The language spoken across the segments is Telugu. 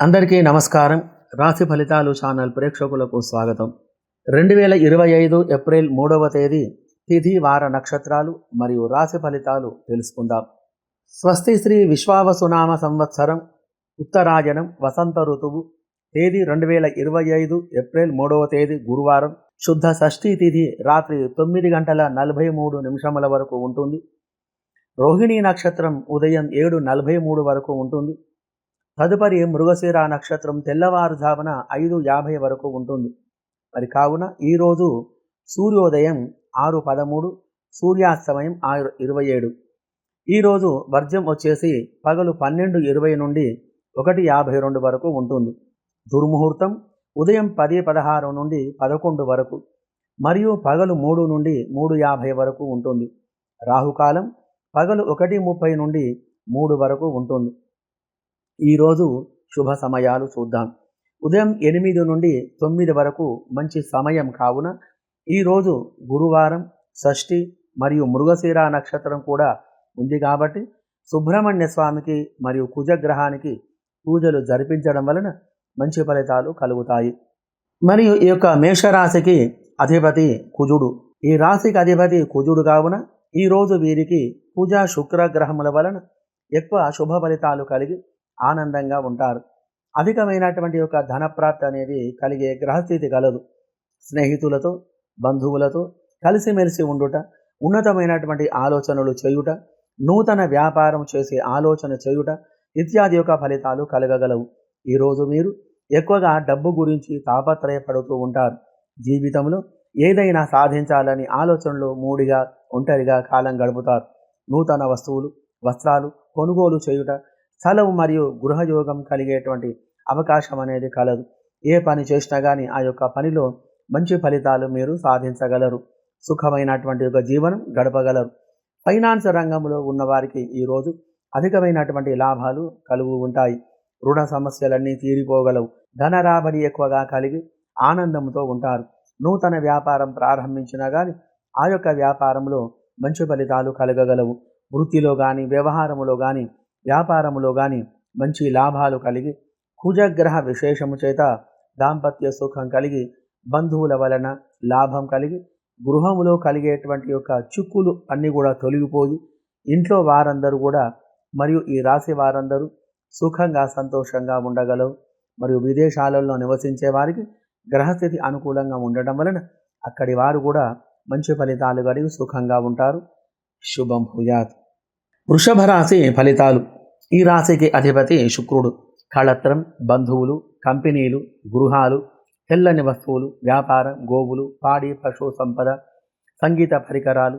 అందరికీ నమస్కారం. రాశి ఫలితాలు ఛానల్ ప్రేక్షకులకు స్వాగతం. రెండు వేల ఇరవై ఐదు ఏప్రిల్ మూడవ తేదీ తిథి వార నక్షత్రాలు మరియు రాశి ఫలితాలు తెలుసుకుందాం. స్వస్తి శ్రీ విశ్వావసునామ సంవత్సరం ఉత్తరాయణం వసంత ఋతువు తేదీ రెండు వేల ఇరవై ఐదు ఏప్రిల్ మూడవ తేదీ గురువారం శుద్ధ షష్ఠీ తిథి రాత్రి తొమ్మిది గంటల నలభై మూడు నిమిషముల వరకు ఉంటుంది. రోహిణీ నక్షత్రం ఉదయం ఏడు నలభై మూడు వరకు ఉంటుంది. తదుపరి మృగశిర నక్షత్రం తెల్లవారుజామున ఐదు యాభై వరకు ఉంటుంది. మరి కావున ఈరోజు సూర్యోదయం ఆరు పదమూడు సూర్యాస్తమయం ఆరు ఇరవై ఏడు. ఈరోజు వర్జం వచ్చేసి పగలు పన్నెండు ఇరవై నుండి ఒకటి యాభై రెండు వరకు ఉంటుంది. దుర్ముహూర్తం ఉదయం పది పదహారు నుండి పదకొండు వరకు మరియు పగలు మూడు నుండి మూడు యాభై వరకు ఉంటుంది. రాహుకాలం పగలు ఒకటి ముప్పై నుండి మూడు వరకు ఉంటుంది. ఈరోజు శుభ సమయాలు చూద్దాం. ఉదయం ఎనిమిది నుండి తొమ్మిది వరకు మంచి సమయం కావున ఈరోజు గురువారం షష్ఠి మరియు మృగశీర నక్షత్రం కూడా ఉంది కాబట్టి సుబ్రహ్మణ్య స్వామికి మరియు కుజగ్రహానికి పూజలు జరిపించడం వలన మంచి ఫలితాలు కలుగుతాయి. మరియు ఈ యొక్క మేషరాశికి అధిపతి కుజుడు. ఈ రాశికి అధిపతి కుజుడు కావున ఈరోజు వీరికి పూజ శుక్రగ్రహముల వలన ఎక్కువ శుభ ఫలితాలు కలిగి ఆనందంగా ఉంటారు. అధికమైనటువంటి యొక్క ధనప్రాప్తి అనేది కలిగే గ్రహస్థితి కలదు. స్నేహితులతో బంధువులతో కలిసిమెలిసి ఉండుట ఉన్నతమైనటువంటి ఆలోచనలు చేయుట నూతన వ్యాపారం చేసే ఆలోచన చేయుట ఇత్యాది యొక్క ఫలితాలు కలగగలవు. ఈరోజు మీరు ఎక్కువగా డబ్బు గురించి తాపత్రయపడుతూ ఉంటారు. జీవితంలో ఏదైనా సాధించాలని ఆలోచనలు మూడిగా ఒంటరిగా కాలం గడుపుతారు. నూతన వస్తువులు వస్త్రాలు కొనుగోలు చేయుట చలవు మరియు గృహయోగం కలిగేటువంటి అవకాశం అనేది కలదు. ఏ పని చేసినా కానీ ఆ యొక్క పనిలో మంచి ఫలితాలు మీరు సాధించగలరు. సుఖమైనటువంటి ఒక జీవనం గడపగలరు. ఫైనాన్స్ రంగంలో ఉన్నవారికి ఈరోజు అధికమైనటువంటి లాభాలు కలుగు ఉంటాయి. రుణ సమస్యలన్నీ తీరిపోగలవు. ధన రాబడి ఎక్కువగా కలిగి ఆనందంతో ఉంటారు. నూతన వ్యాపారం ప్రారంభించినా కానీ ఆ యొక్క వ్యాపారంలో మంచి ఫలితాలు కలగగలవు. వృత్తిలో కానీ వ్యవహారములో కానీ వ్యాపారములో కానీ మంచి లాభాలు కలిగి కుజగ్రహ విశేషము చేత దాంపత్య సుఖం కలిగి బంధువుల వలన లాభం కలిగి గృహములో కలిగేటువంటి యొక్క చిక్కులు అన్నీ కూడా తొలగిపోయి ఇంట్లో వారందరూ కూడా మరియు ఈ రాశి వారందరూ సుఖంగా సంతోషంగా ఉండగలవు. మరియు విదేశాలలో నివసించే వారికి గ్రహస్థితి అనుకూలంగా ఉండటం వలన అక్కడి వారు కూడా మంచి ఫలితాలు కలిగి సుఖంగా ఉంటారు. శుభం భూయాత్. వృషభ రాశి ఫలితాలు. ఈ రాశికి అధిపతి శుక్రుడు. కళత్రం బంధువులు కంపెనీలు గృహాలు తెల్లని వస్తువులు వ్యాపారం గోవులు పాడి పశు సంపద సంగీత పరికరాలు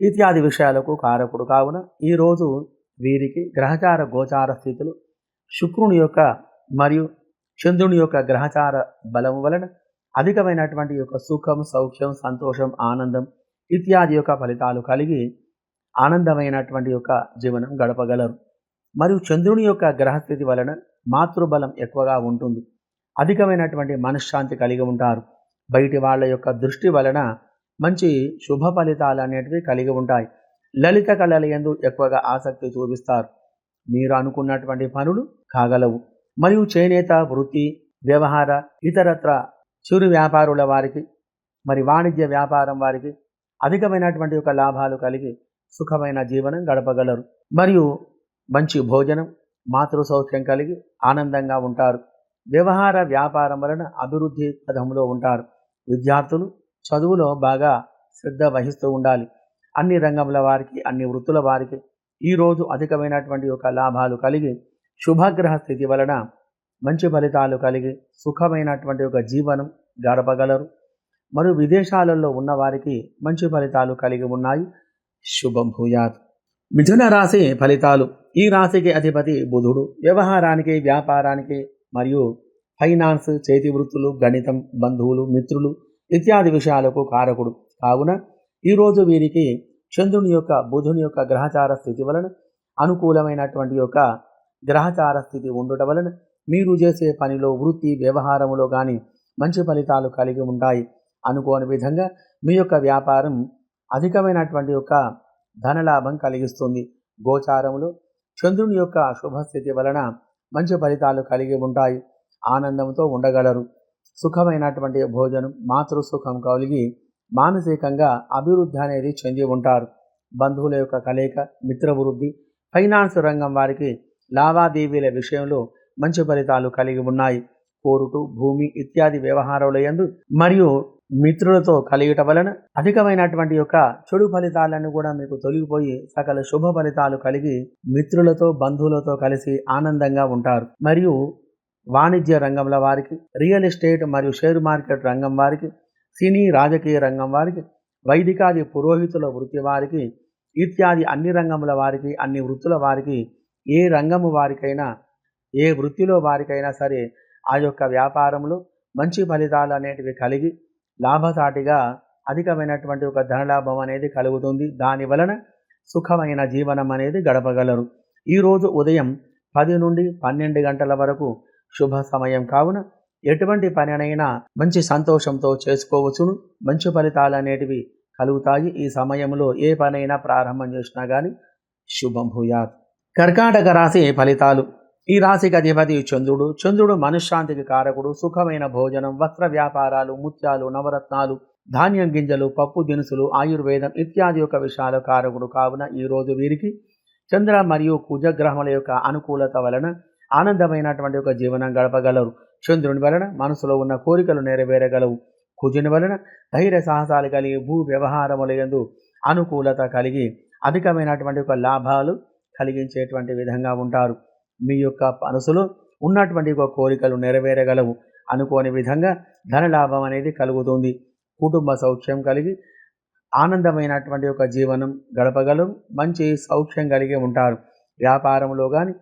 ఇత్యాది విషయాలకు కారకుడు కావున ఈరోజు వీరికి గ్రహచార గోచార స్థితులు. శుక్రుని యొక్క మరియు చంద్రుని యొక్క గ్రహచార బలం వలన అధికమైనటువంటి యొక్క సుఖం సౌఖ్యం సంతోషం ఆనందం ఇత్యాది యొక్క ఫలితాలు కలిగి ఆనందమైనటువంటి యొక్క జీవనం గడపగలరు. మరియు చంద్రుని యొక్క గ్రహస్థితి వలన మాతృబలం ఎక్కువగా ఉంటుంది. అధికమైనటువంటి మనశ్శాంతి కలిగి ఉంటారు. బయటి వాళ్ళ యొక్క దృష్టి వలన మంచి శుభ ఫలితాలు అనేటివి కలిగి ఉంటాయి. లలిత కళల ఎందు ఎక్కువగా ఆసక్తి చూపిస్తారు. మీరు అనుకున్నటువంటి పనులు కాగలవు. మరియు చేనేత వృత్తి వ్యవహార ఇతరత్ర చిరు వ్యాపారుల వారికి మరి వాణిజ్య వ్యాపారం వారికి అధికమైనటువంటి యొక్క లాభాలు కలిగి సుఖమైన జీవనం గడపగలరు. మరియు మంచి భోజనం మాతృ సౌఖ్యం కలిగి ఆనందంగా ఉంటారు. వ్యవహార వ్యాపారం వలన అభివృద్ధి పదంలో ఉంటారు. విద్యార్థులు చదువులో బాగా శ్రద్ధ వహిస్తూ ఉండాలి. అన్ని రంగముల వారికి అన్ని వృత్తుల వారికి ఈరోజు అధికమైనటువంటి యొక్క లాభాలు కలిగి శుభగ్రహ స్థితి వలన మంచి ఫలితాలు కలిగి సుఖమైనటువంటి ఒక జీవనం గడపగలరు. మరియు విదేశాలలో ఉన్న వారికి మంచి ఫలితాలు కలిగి ఉన్నాయి. శుభం భూయాత్. మిథున రాశి ఫలితాలు. ఈ రాశికి అధిపతి బుధుడు. వ్యవహారానికి వ్యాపారానికి మరియు ఫైనాన్స్ చేతి వృత్తులు గణితం బంధువులు మిత్రులు ఇత్యాది విషయాలకు కారకుడు. కావున ఈరోజు వీరికి చంద్రుని యొక్క బుధుని యొక్క గ్రహచార స్థితి వలన అనుకూలమైనటువంటి యొక్క గ్రహచార స్థితి ఉండటం వలన మీరు చేసే పనిలో వృత్తి వ్యవహారములో కానీ మంచి ఫలితాలు కలిగి ఉంటాయి. అనుకోని విధంగా మీ యొక్క వ్యాపారం అధికమైనటువంటి యొక్క ధనలాభం కలిగిస్తుంది. గోచారములు చంద్రుని యొక్క శుభస్థితి వలన మంచి ఫలితాలు కలిగి ఉంటాయి. ఆనందంతో ఉండగలరు. సుఖమైనటువంటి భోజనం మాతృ సుఖం కలిగి మానసికంగా అభివృద్ధి అనేది చెంది ఉంటారు. బంధువుల యొక్క కలయిక మిత్రవృద్ధి ఫైనాన్స్ రంగం వారికి లావాదేవీల విషయంలో మంచి ఫలితాలు కలిగి ఉన్నాయి. కోరుటు భూమి ఇత్యాది వ్యవహారాల యందు మరియు మిత్రులతో కలియట వలన అధికమైనటువంటి యొక్క చెడు ఫలితాలను కూడా మీకు తొలగిపోయి సకల శుభ ఫలితాలు కలిగి మిత్రులతో బంధువులతో కలిసి ఆనందంగా ఉంటారు. మరియు వాణిజ్య రంగంలో వారికి రియల్ ఎస్టేట్ మరియు షేర్ మార్కెట్ రంగం వారికి సినీ రాజకీయ రంగం వారికి వైదికాది పురోహితుల వృత్తి వారికి ఇత్యాది అన్ని రంగముల వారికి అన్ని వృత్తుల వారికి ఏ రంగము వారికైనా ఏ వృత్తిలో వారికైనా సరే ఆ యొక్క వ్యాపారంలో మంచి ఫలితాలు అనేటివి కలిగి లాభసాటిగా అధికమైనటువంటి ఒక ధనలాభం అనేది కలుగుతుంది. దాని వలన సుఖమైన జీవనం అనేది గడపగలరు. ఈరోజు ఉదయం పది నుండి పన్నెండు గంటల వరకు శుభ సమయం కావున ఎటువంటి పనినైనా మంచి సంతోషంతో చేసుకోవచ్చును. మంచి ఫలితాలు అనేటివి కలుగుతాయి. ఈ సమయంలో ఏ పనైనా ప్రారంభం చేసినా కానీ శుభం భూయాత్. కర్కాటక రాశి ఫలితాలు. ఈ రాశికి అధిపతి చంద్రుడు. చంద్రుడు మనశ్శాంతికి కారకుడు. సుఖమైన భోజనం వస్త్ర వ్యాపారాలు ముత్యాలు నవరత్నాలు ధాన్యం గింజలు పప్పు దినుసులు ఆయుర్వేదం ఇత్యాది యొక్క విషయాల కారకుడు కావున ఈరోజు వీరికి చంద్ర మరియు కుజగ్రహముల యొక్క అనుకూలత వలన ఆనందమైనటువంటి ఒక జీవనం గడపగలరు. చంద్రుని వలన మనసులో ఉన్న కోరికలు నెరవేరగలవు. కుజుని వలన ధైర్య సాహసాలు కలిగి భూ వ్యవహారముల యందు అనుకూలత కలిగి అధికమైనటువంటి ఒక లాభాలు కలిగించేటువంటి విధంగా ఉంటారు. మీ యొక్క మనసులో ఉన్నటువంటి ఒక కోరికలు నెరవేరగలవు అనుకోని విధంగా ధనలాభం అనేది కలుగుతుంది. కుటుంబ సౌఖ్యం కలిగి ఆనందమైనటువంటి ఒక జీవనం గడపగలరు. మంచి సౌఖ్యం కలిగి ఉంటారు. వ్యాపారంలో కానీ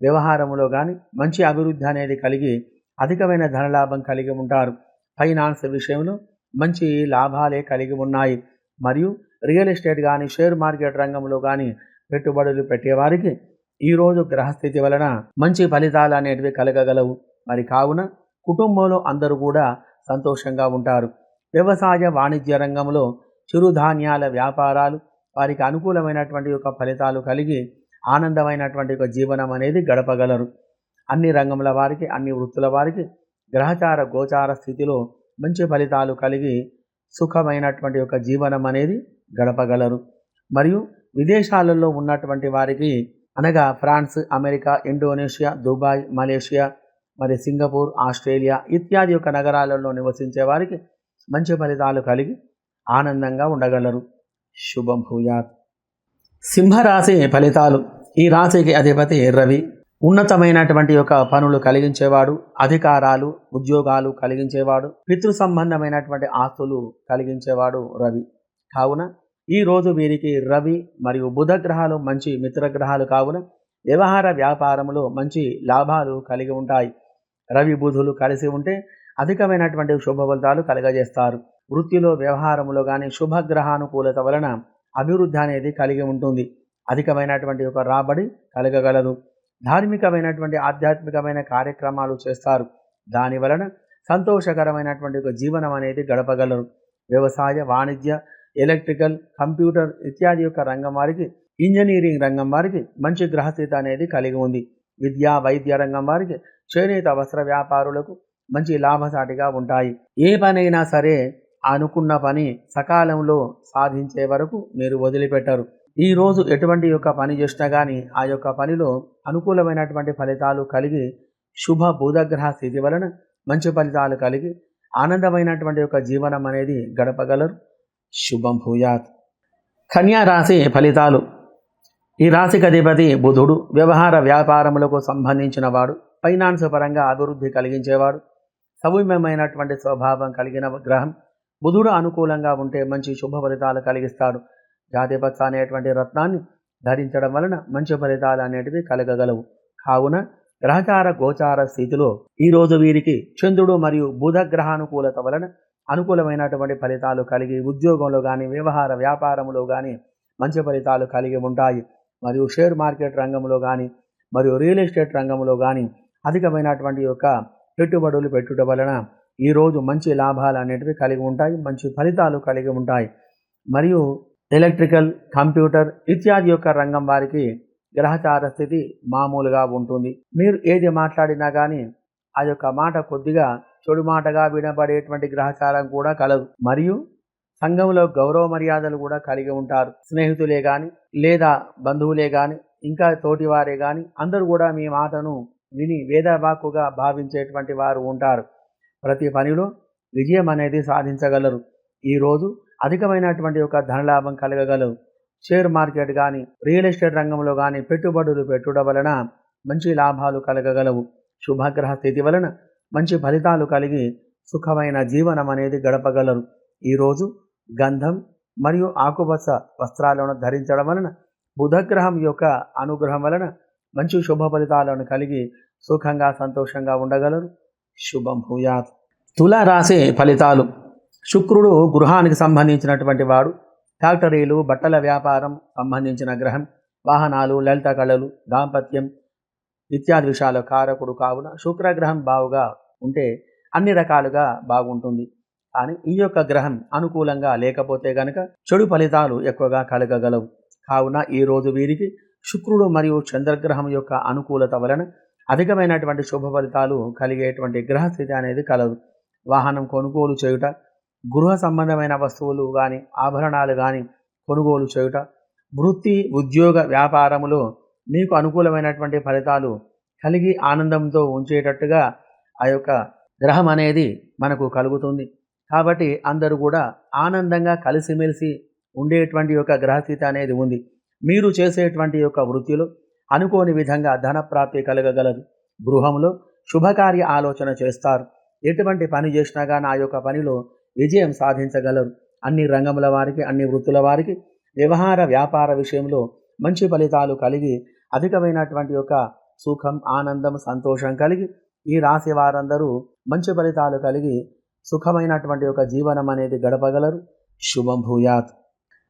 వ్యవహారంలో కానీ మంచి అభివృద్ధి అనేది కలిగి అధికమైన ధనలాభం కలిగి ఉంటారు. ఫైనాన్స్ విషయంలో మంచి లాభాలే కలిగి ఉన్నాయి. మరియు రియల్ ఎస్టేట్ కానీ షేర్ మార్కెట్ రంగంలో కానీ పెట్టుబడులు పెట్టేవారికి ఈరోజు గ్రహస్థితి వలన మంచి ఫలితాలు అనేటివి కలగగలవు. మరి కావున కుటుంబంలో అందరూ కూడా సంతోషంగా ఉంటారు. వ్యవసాయ వాణిజ్య రంగంలో చిరుధాన్యాల వ్యాపారాలు వారికి అనుకూలమైనటువంటి యొక్క ఫలితాలు కలిగి ఆనందమైనటువంటి ఒక జీవనం అనేది గడపగలరు. అన్ని రంగముల వారికి అన్ని వృత్తుల వారికి గ్రహచార గోచార స్థితిలో మంచి ఫలితాలు కలిగి సుఖమైనటువంటి ఒక జీవనం అనేది గడపగలరు. మరియు విదేశాలలో ఉన్నటువంటి వారికి అనగా France America Indonesia Dubai Malaysia మరి సింగపూర్ ఆస్ట్రేలియా ఇత్యాది యొక్క నగరాలలో నివసించే వారికి మంచి ఫలితాలు కలిగి ఆనందంగా ఉండగలరు. శుభం భూయాత్. సింహరాశి ఫలితాలు. ఈ రాశికి అధిపతి రవి. ఉన్నతమైనటువంటి యొక్క పనులు కలిగించేవాడు అధికారాలు ఉద్యోగాలు కలిగించేవాడు పితృ సంబంధమైనటువంటి ఆస్తులు కలిగించేవాడు రవి. కావున ఈ రోజు వీరికి రవి మరియు బుధ గ్రహాలు మంచి మిత్రగ్రహాలు కావున వ్యవహార వ్యాపారంలో మంచి లాభాలు కలిగి ఉంటాయి. రవి బుధులు కలిసి ఉంటే అధికమైనటువంటి శుభ ఫలితాలు కలగజేస్తారు. వృత్తిలో వ్యవహారంలో కానీ శుభగ్రహానుకూలత వలన అభివృద్ధి అనేది కలిగి ఉంటుంది. అధికమైనటువంటి ఒక రాబడి కలగగలదు. ధార్మికమైనటువంటి ఆధ్యాత్మికమైన కార్యక్రమాలు చేస్తారు. దాని వలన సంతోషకరమైనటువంటి ఒక జీవనం అనేది గడపగలరు. వ్యవసాయ వాణిజ్య ఎలక్ట్రికల్ కంప్యూటర్ ఇత్యాది యొక్క రంగం వారికి ఇంజనీరింగ్ రంగం వారికి మంచి గ్రహస్థితి అనేది కలిగి ఉంది. విద్యా వైద్య రంగం వారికి చేనేత వస్త్ర వ్యాపారులకు మంచి లాభసాటిగా ఉంటాయి. ఏ పనైనా సరే అనుకున్న పని సకాలంలో సాధించే వరకు మీరు వదిలిపెట్టరు. ఈ రోజు ఎటువంటి యొక్క పని చేసినా కానీ ఆ యొక్క పనిలో అనుకూలమైనటువంటి ఫలితాలు కలిగి శుభ బుధగ్రహ స్థితి వలన మంచి ఫలితాలు కలిగి ఆనందమైనటువంటి యొక్క జీవనం అనేది గడపగలరు. శుభం భూయాత్. కన్యా రాశి ఫలితాలు. ఈ రాశికి అధిపతి బుధుడు. వ్యవహార వ్యాపారములకు సంబంధించిన వాడు. ఫైనాన్స్ పరంగా అభివృద్ధి కలిగించేవాడు. సౌమ్యమైనటువంటి స్వభావం కలిగిన గ్రహం. బుధుడు అనుకూలంగా ఉంటే మంచి శుభ ఫలితాలు కలిగిస్తాడు. జాతిపత్స అనేటువంటి రత్నాన్ని ధరించడం వలన మంచి ఫలితాలు అనేటివి కలగగలవు. కావున గ్రహచార గోచార స్థితిలో ఈరోజు వీరికి చంద్రుడు మరియు బుధ గ్రహానుకూలత వలన అనుకూలమైనటువంటి ఫలితాలు కలిగి ఉద్యోగంలో కానీ వ్యవహార వ్యాపారంలో కానీ మంచి ఫలితాలు కలిగి ఉంటాయి. మరియు షేర్ మార్కెట్ రంగంలో కానీ మరియు రియల్ ఎస్టేట్ రంగంలో కానీ అధికమైనటువంటి యొక్క పెట్టుబడులు పెట్టుట వలన ఈరోజు మంచి లాభాలు అనేటివి కలిగి ఉంటాయి మంచి ఫలితాలు కలిగి ఉంటాయి. మరియు ఎలక్ట్రికల్ కంప్యూటర్ ఇత్యాది యొక్క రంగం వారికి గ్రహచార స్థితి మామూలుగా ఉంటుంది. మీరు ఏది మాట్లాడినా కానీ ఆ యొక్క మాట కొద్దిగా చెడు మాటగా వినబడేటువంటి గ్రహచారం కూడా కలదు. మరియు సంఘంలో గౌరవ మర్యాదలు కూడా కలిగి ఉంటారు. స్నేహితులే కానీ లేదా బంధువులే కానీ ఇంకా తోటివారే కానీ అందరూ కూడా మీ మాటను విని వేదవాక్కుగా భావించేటువంటి వారు ఉంటారు. ప్రతి పనిలో విజయం అనేది సాధించగలరు. ఈరోజు అధికమైనటువంటి ఒక ధనలాభం కలగగలరు. షేర్ మార్కెట్ కానీ రియల్ ఎస్టేట్ రంగంలో కానీ పెట్టుబడులు పెట్టుట వలన మంచి లాభాలు కలగగలవు. శుభగ్రహ స్థితి వలన మంచి ఫలితాలు కలిగి సుఖమైన జీవనం అనేది గడపగలరు. ఈరోజు గంధం మరియు ఆకుపచ్చ వస్త్రాలను ధరించడం వలన బుధగ్రహం యొక్క అనుగ్రహం వలన మంచి శుభ ఫలితాలను కలిగి సుఖంగా సంతోషంగా ఉండగలరు. శుభం భూయాత్. తులా రాసే ఫలితాలు. శుక్రుడు గృహానికి సంబంధించినటువంటి వాడు. ఫ్యాక్టరీలు బట్టల వ్యాపారం సంబంధించిన గ్రహం. వాహనాలు లలిత కళలు దాంపత్యం నిత్యాది విషయాల కారకుడు కావున శుక్రగ్రహం బావుగా ఉంటే అన్ని రకాలుగా బాగుంటుంది. కానీ ఈ యొక్క గ్రహం అనుకూలంగా లేకపోతే గనక చెడు ఫలితాలు ఎక్కువగా కలగగలవు. కావున ఈ రోజు వీరికి శుక్రుడు మరియు చంద్రగ్రహం యొక్క అనుకూలత వలన అధికమైనటువంటి శుభ ఫలితాలు కలిగేటువంటి గ్రహస్థితి అనేది కలదు. వాహనం కొనుగోలు చేయుట గృహ సంబంధమైన వస్తువులు కానీ ఆభరణాలు కానీ కొనుగోలు చేయుట వృత్తి ఉద్యోగ వ్యాపారములో మీకు అనుకూలమైనటువంటి ఫలితాలు కలిగి ఆనందంతో ఉంచేటట్టుగా ఆ యొక్క గ్రహం అనేది మనకు కలుగుతుంది. కాబట్టి అందరూ కూడా ఆనందంగా కలిసిమెలిసి ఉండేటువంటి యొక్క గ్రహస్థితి అనేది ఉంది. మీరు చేసేటువంటి యొక్క వృత్తిలో అనుకోని విధంగా ధనప్రాప్తి కలగగలదు. గృహంలో శుభకార్య ఆలోచన చేస్తారు. ఎటువంటి పని చేసినా కానీ ఆ యొక్క పనిలో విజయం సాధించగలరు. అన్ని రంగముల వారికి అన్ని వృత్తుల వారికి వ్యవహార వ్యాపార విషయంలో మంచి ఫలితాలు కలిగి అధికమైనటువంటి యొక్క సుఖం ఆనందం సంతోషం కలిగి ఈ రాశి వారందరూ మంచి ఫలితాలు కలిగి సుఖమైనటువంటి ఒక జీవనం అనేది గడపగలరు. శుభం భూయాత్.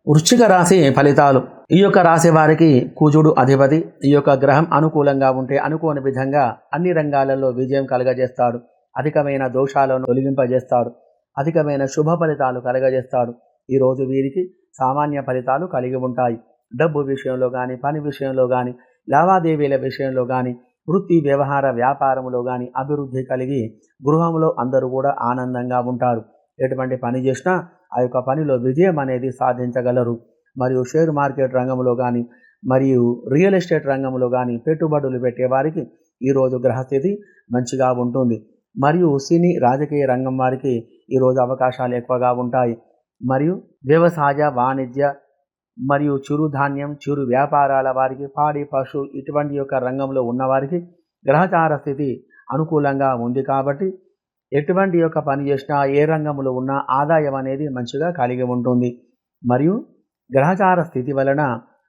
వృశ్చిక రాశి ఫలితాలు. ఈ యొక్క రాశి వారికి కూజుడు అధిపతి. ఈ యొక్క గ్రహం అనుకూలంగా ఉంటే అనుకోని విధంగా అన్ని రంగాలలో విజయం కలగజేస్తాడు అధికమైన దోషాలను తొలగింపజేస్తాడు అధికమైన శుభ ఫలితాలు కలగజేస్తాడు ఈరోజు వీరికి సామాన్య ఫలితాలు కలిగి ఉంటాయి. డబ్బు విషయంలో కానీ పని విషయంలో కానీ లావాదేవీల విషయంలో కానీ వృత్తి వ్యవహార వ్యాపారంలో కానీ అభివృద్ధి కలిగి గృహంలో అందరూ కూడా ఆనందంగా ఉంటారు. ఎటువంటి పని చేసినా ఆ యొక్క పనిలో విజయం అనేది సాధించగలరు. మరియు షేర్ మార్కెట్ రంగంలో కానీ మరియు రియల్ ఎస్టేట్ రంగంలో కానీ పెట్టుబడులు పెట్టే వారికి ఈరోజు గ్రహస్థితి మంచిగా ఉంటుంది. మరియు సినీ రాజకీయ రంగం వారికి ఈరోజు అవకాశాలు ఎక్కువగా ఉంటాయి. మరియు వ్యవసాయ వాణిజ్య మరియు చిరుధాన్యం చిరు వ్యాపారాల వారికి పాడి పశు ఇటువంటి యొక్క రంగంలో ఉన్నవారికి గ్రహచార స్థితి అనుకూలంగా ఉంది కాబట్టి ఎటువంటి యొక్క పని చేసినా ఏ రంగంలో ఉన్నా ఆదాయం అనేది మంచిగా కలిగి ఉంటుంది. మరియు గ్రహచార స్థితి వలన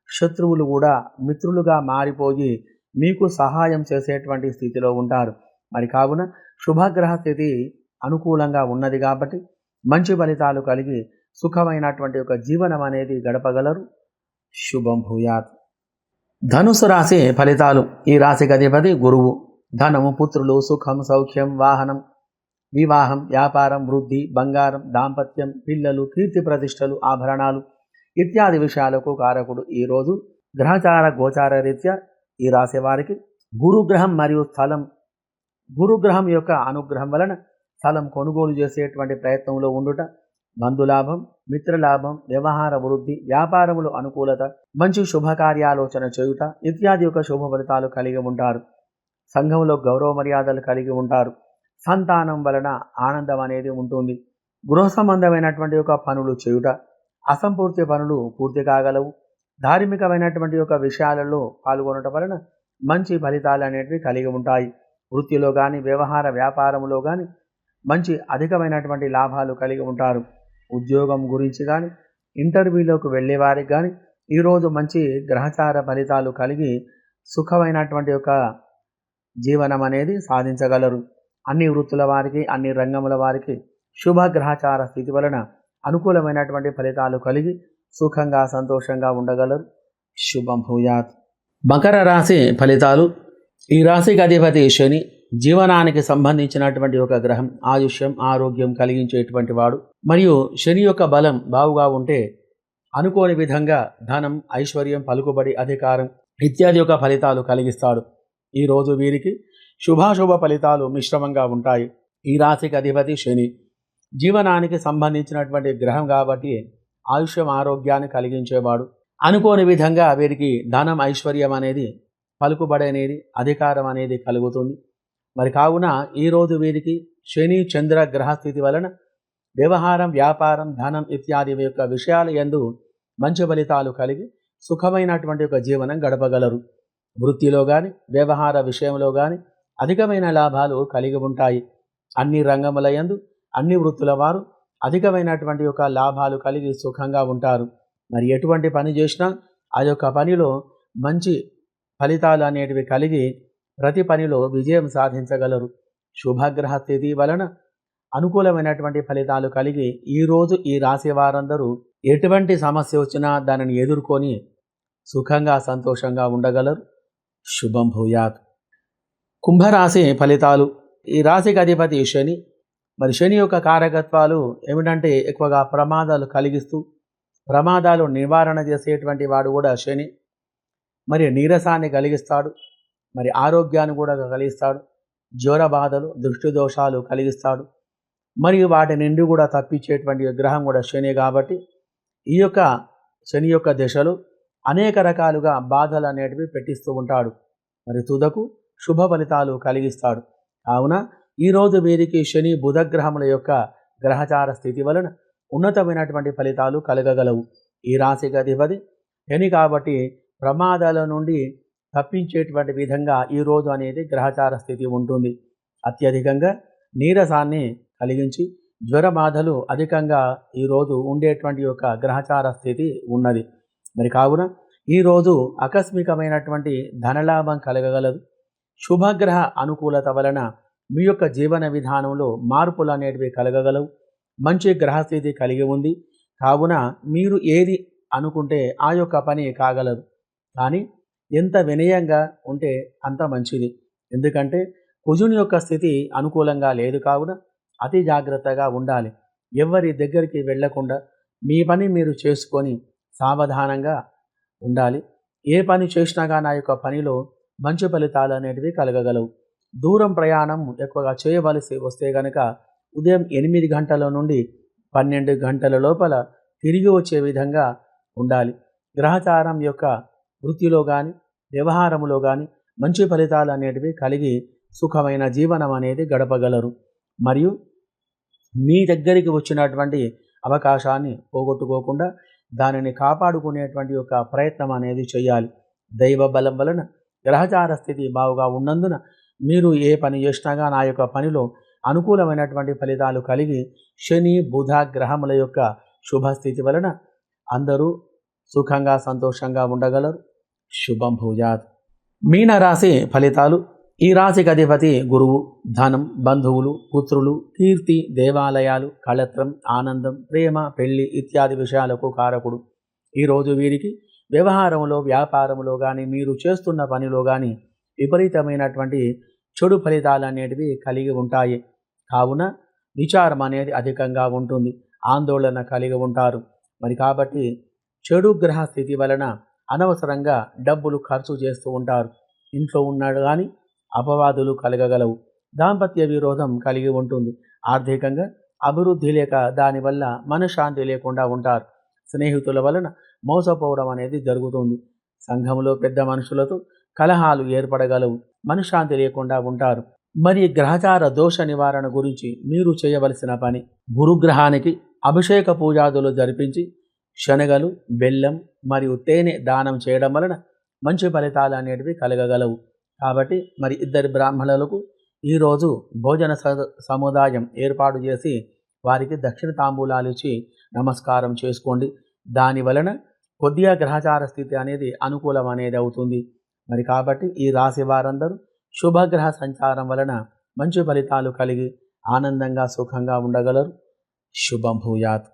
శత్రువులు కూడా మిత్రులుగా మారిపోయి మీకు సహాయం చేసేటువంటి స్థితిలో ఉంటారు. మరి కావున శుభగ్రహ స్థితి అనుకూలంగా ఉన్నది కాబట్టి మంచి ఫలితాలు కలిగి సుఖమైనటువంటి ఒక జీవనం అనేది గడపగలరు. శుభం భూయాత్. ధనుసు రాశి ఫలితాలు. ఈ రాశికి అధిపతి గురువు. ధనము పుత్రులు సుఖం సౌఖ్యం వాహనం వివాహం వ్యాపారం వృద్ధి బంగారం దాంపత్యం పిల్లలు కీర్తి ప్రతిష్టలు ఆభరణాలు ఇత్యాది విషయాలకు కారకుడు ఈరోజు గ్రహచార గోచార రీత్యా ఈ రాశి వారికి గురుగ్రహం మరియు స్థలం. గురుగ్రహం యొక్క అనుగ్రహం వలన స్థలం కొనుగోలు చేసేటువంటి ప్రయత్నంలో ఉండుట బంధులాభం మిత్రలాభం వ్యవహార వృద్ధి వ్యాపారములు అనుకూలత మంచి శుభకార్యాలోచన చేయుట ఇత్యాది యొక్క శుభ ఫలితాలు కలిగి ఉంటారు. సంఘంలో గౌరవ మర్యాదలు కలిగి ఉంటారు. సంతానం వలన ఆనందం అనేది ఉంటుంది. గృహ సంబంధమైనటువంటి యొక్క పనులు చేయుట అసంపూర్తి పనులు పూర్తి కాగలవు. ధార్మికమైనటువంటి యొక్క విషయాలలో పాల్గొనటం వలన మంచి ఫలితాలు అనేటివి కలిగి ఉంటాయి. వృత్తిలో కానీ వ్యవహార వ్యాపారంలో కానీ మంచి అధికమైనటువంటి లాభాలు కలిగి ఉంటారు. ఉద్యోగం గురించి కానీ ఇంటర్వ్యూలోకి వెళ్ళేవారికి కానీ ఈరోజు మంచి గ్రహచార ఫలితాలు కలిగి సుఖమైనటువంటి ఒక జీవనం అనేది సాధించగలరు. అన్ని వృత్తుల వారికి అన్ని రంగముల వారికి శుభ గ్రహచార స్థితి వలన అనుకూలమైనటువంటి ఫలితాలు కలిగి సుఖంగా సంతోషంగా ఉండగలరు. శుభం భూయాత్. మకర రాశి ఫలితాలు. ఈ రాశికి అధిపతి శని. జీవనానికి సంబంధించినటువంటి ఒక గ్రహం ఆయుష్యం ఆరోగ్యం కలిగించేటువంటి వాడు. మరియు శని యొక్క బలం బావుగా ఉంటే అనుకోని విధంగా ధనం ఐశ్వర్యం పలుకుబడి అధికారం ఇత్యాది యొక్క ఫలితాలు కలిగిస్తాడు. ఈరోజు వీరికి శుభాశుభ ఫలితాలు మిశ్రమంగా ఉంటాయి. ఈ రాశికి అధిపతి శని. జీవనానికి సంబంధించినటువంటి గ్రహం కాబట్టి ఆయుష్యం ఆరోగ్యాన్ని కలిగించేవాడు. అనుకోని విధంగా వీరికి ధనం ఐశ్వర్యం అనేది పలుకుబడి అనేది అధికారం అనేది కలుగుతుంది. మరి కావున ఈరోజు వీరికి శని చంద్ర గ్రహస్థితి వలన వ్యవహారం వ్యాపారం ధనం ఇత్యాది యొక్క విషయాల ఎందు మంచి ఫలితాలు కలిగి సుఖమైనటువంటి ఒక జీవనం గడపగలరు. వృత్తిలో కానీ వ్యవహార విషయంలో కానీ అధికమైన లాభాలు కలిగి ఉంటాయి. అన్ని రంగముల యందు అన్ని వృత్తుల వారు అధికమైనటువంటి యొక్క లాభాలు కలిగి సుఖంగా ఉంటారు. మరి ఎటువంటి పని చేసినా ఆ యొక్క పనిలో మంచి ఫలితాలు అనేటివి కలిగి ప్రతి పనిలో విజయం సాధించగలరు. శుభగ్రహ స్థితి వలన అనుకూలమైనటువంటి ఫలితాలు కలిగి ఈరోజు ఈ రాశి వారందరూ ఎటువంటి సమస్య వచ్చినా దానిని ఎదుర్కొని సుఖంగా సంతోషంగా ఉండగలరు. శుభం భూయాత్. కుంభరాశి ఫలితాలు. ఈ రాశికి అధిపతి శని. మరి శని యొక్క కారకత్వాలు ఏమిటంటే ఎక్కువగా ప్రమాదాలు కలిగిస్తూ ప్రమాదాలు నివారణ చేసేటువంటి వాడు కూడా శని. మరి నీరసాన్ని కలిగిస్తాడు. మరి ఆరోగ్యాన్ని కూడా కలిగిస్తాడు. జ్వర బాధలు దృష్టి దోషాలు కలిగిస్తాడు. మరియు వాటి నుండి కూడా తప్పించేటువంటి గ్రహం కూడా శని కాబట్టి ఈ యొక్క శని యొక్క దశలు అనేక రకాలుగా బాధలు అనేటివి పెట్టిస్తూ ఉంటాడు. మరి తుదకు శుభ ఫలితాలు కలిగిస్తాడు. కావున ఈరోజు వీరికి శని బుధగ్రహముల యొక్క గ్రహచార స్థితి వలన ఉన్నతమైనటువంటి ఫలితాలు కలగగలవు. ఈ రాశికి అధిపతి శని కాబట్టి ప్రమాదాల నుండి తప్పించేటువంటి విధంగా ఈరోజు అనేది గ్రహచార స్థితి ఉంటుంది. అత్యధికంగా నీరసాన్ని కలిగించి జ్వర బాధలు అధికంగా ఈరోజు ఉండేటువంటి యొక్క గ్రహచార స్థితి ఉన్నది. మరి కావున ఈరోజు ఆకస్మికమైనటువంటి ధనలాభం కలగగలదు. శుభగ్రహ అనుకూలత వలన మీ యొక్క జీవన విధానంలో మార్పులు అనేటివి కలగగలవు. మంచి గ్రహస్థితి కలిగి ఉంది. కావున మీరు ఏది అనుకుంటే ఆ యొక్క పని కాగలదు. కానీ ఎంత వినయంగా ఉంటే అంత మంచిది. ఎందుకంటే కుజుని యొక్క స్థితి అనుకూలంగా లేదు కావున అతి జాగ్రత్తగా ఉండాలి. ఎవరి దగ్గరికి వెళ్ళకుండా మీ పని మీరు చేసుకొని సావధానంగా ఉండాలి. ఏ పని చేసినాగా నా యొక్క పనిలో మంచి ఫలితాలు అనేటివి కలగగలవు. దూరం ప్రయాణం ఎక్కువగా చేయవలసి వస్తే గనక ఉదయం ఎనిమిది గంటల నుండి పన్నెండు గంటల లోపల తిరిగి వచ్చే విధంగా ఉండాలి. గ్రహచారం యొక్క వృత్తిలో కానీ వ్యవహారంలో కానీ మంచి ఫలితాలు అనేటివి కలిగి సుఖమైన జీవనం అనేది గడపగలరు. మరియు మీ దగ్గరికి వచ్చినటువంటి అవకాశాన్ని పోగొట్టుకోకుండా దానిని కాపాడుకునేటువంటి యొక్క ప్రయత్నం అనేది చేయాలి. దైవ బలం వలన గ్రహచార స్థితి బావుగా ఉన్నందున మీరు ఏ పని చేసినాగా నా యొక్క పనిలో అనుకూలమైనటువంటి ఫలితాలు కలిగి శని బుధ గ్రహముల యొక్క శుభస్థితి వలన అందరూ సుఖంగా సంతోషంగా ఉండగలరు. శుభం భూజాత్. మీనరాశి ఫలితాలు ఈ రాశికి అధిపతి గురువు ధనం బంధువులు పుత్రులు కీర్తి దేవాలయాలు కళత్రం ఆనందం ప్రేమ పెళ్ళి ఇత్యాది విషయాలకు కారకుడు. ఈరోజు వీరికి వ్యవహారంలో వ్యాపారంలో కానీ మీరు చేస్తున్న పనిలో కానీ విపరీతమైనటువంటి చెడు ఫలితాలు అనేటివి కలిగి ఉంటాయి. కావున విచారం అనేది అధికంగా ఉంటుంది. ఆందోళన కలిగి ఉంటారు. మరి కాబట్టి చెడు గ్రహ స్థితి వలన అనవసరంగా డబ్బులు ఖర్చు చేస్తూ ఉంటారు. ఇంట్లో ఉన్నాడు కానీ అపవాదులు కలగగలవు. దాంపత్య విరోధం కలిగి ఉంటుంది. ఆర్థికంగా అభివృద్ధి లేక దానివల్ల మనశ్శాంతి లేకుండా ఉంటారు. స్నేహితుల వలన మోసపోవడం అనేది జరుగుతుంది. సంఘంలో పెద్ద మనుషులతో కలహాలు ఏర్పడగలవు. మనశ్శాంతి లేకుండా ఉంటారు. మరి గ్రహచార దోష నివారణ గురించి మీరు చేయవలసిన పని? గురుగ్రహానికి అభిషేక పూజాదులు జరిపించి శనగలు బెల్లం మరియు తేనె దానం చేయడం వలన మంచి ఫలితాలు అనేటివి కలగగలవు. కాబట్టి మరి ఇద్దరు బ్రాహ్మణులకు ఈరోజు భోజన సముదాయం ఏర్పాటు చేసి వారికి దక్షిణ తాంబూలాలు ఇచ్చి నమస్కారం చేసుకోండి. దాని వలన కొద్దిగా గ్రహచార స్థితి అనేది అనుకూలం అనేది అవుతుంది. మరి కాబట్టి ఈ రాశి వారందరూ శుభగ్రహ సంచారం వలన మంచి ఫలితాలు కలిగి ఆనందంగా సుఖంగా ఉండగలరు. శుభం భూయాత్.